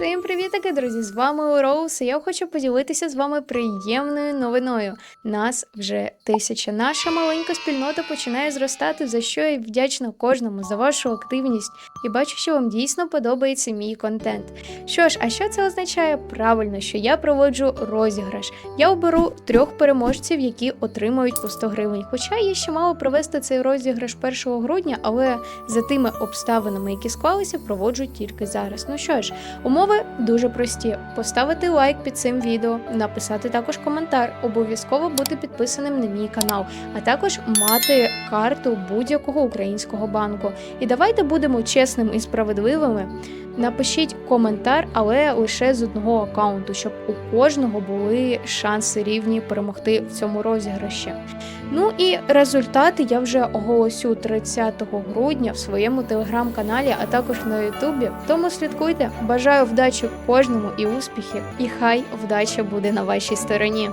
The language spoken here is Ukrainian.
Всім привітки, друзі! З вами Роуз. Я хочу поділитися з вами приємною новиною. Нас вже тисяча. Наша маленька спільнота починає зростати, за що я вдячна кожному за вашу активність і бачу, що вам дійсно подобається мій контент. Що ж, а що це означає? Правильно, що я проводжу розіграш. Я оберу трьох переможців, які отримають по 100 гривень. Хоча я ще мала провести цей розіграш 1 грудня, але за тими обставинами, які склалися, проводжу тільки зараз. Ну що ж, умови дуже прості: поставити лайк під цим відео, написати також коментар, обов'язково бути підписаним на мій канал, а також мати карту будь-якого українського банку. І давайте будемо чесними і справедливими. Напишіть коментар, але лише з одного аккаунту, щоб у кожного були шанси рівні перемогти в цьому розіграші. Ну і результати я вже оголосю 30 грудня в своєму телеграм-каналі, а також на Ютубі. Тому слідкуйте. Бажаю вдачі кожному і успіхів, і хай вдача буде на вашій стороні.